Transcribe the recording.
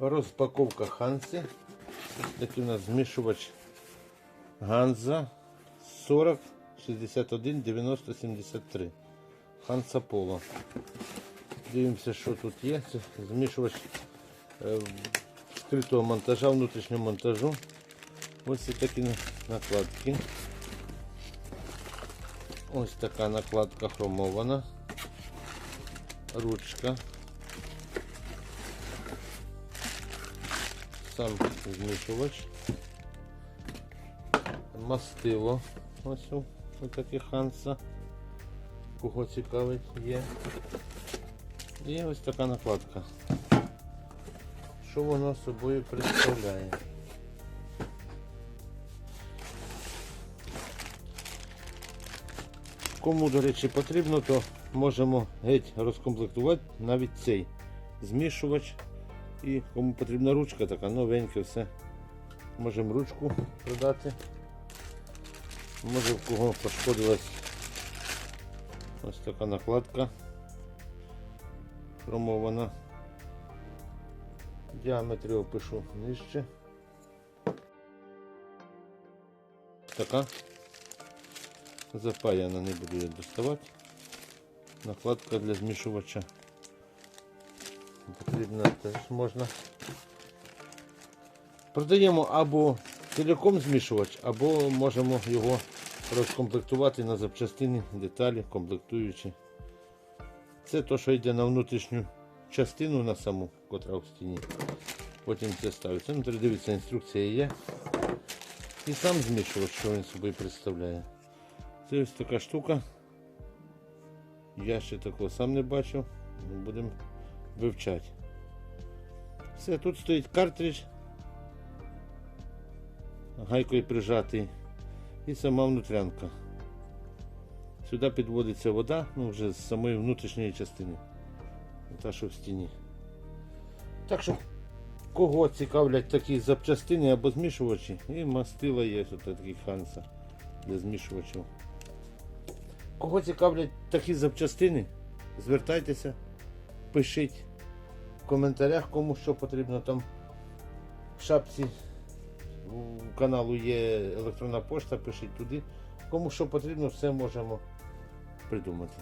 Розпаковка Ханси. Такий у нас змішувач Ганза 40 61 90 73. Ханса Поло. Дивимося, що тут є. Це змішувач е, скритого монтажа, внутрішнього монтажу. Ось такі накладки. Ось така накладка хромована. Ручка. Сам змішувач. Мастило. Ось у таке ханса. Кого цікавить є. І ось така накладка. Що воно собою представляє? Кому, до речі, потрібно, то можемо геть розкомплектувати навіть цей змішувач. І кому потрібна ручка, така новенька, все. Можемо ручку продати. Може в кого пошкодилась ось така накладка хромована. Діаметр його пишу нижче. Така запаяна, не буду я доставати. Накладка для змішувача. Потрібно теж можна. Продаємо або цілком змішувач, або можемо його розкомплектувати на запчастини, деталі, комплектуючі. Це то, що йде на внутрішню частину на саму, котра в стіні. Потім це ставиться. Ну, дивіться, інструкція є. І сам змішувач, що він собою представляє. Це ось така штука. Я ще такого сам не бачив. Будемо вивчати. Все, тут стоїть картридж. Гайкою прижатий. І сама внутрянка. Сюди підводиться вода, ну вже з самої внутрішньої частини. Та, що в стіні. Так що, кого цікавлять такі запчастини або змішувачі, і мастила є тут такий ханса для змішувачів. Кого цікавлять такі запчастини, звертайтеся, пишіть в коментарях, кому що потрібно там в шапці у каналу є електронна пошта, пишіть туди. Кому що потрібно, все можемо придумати.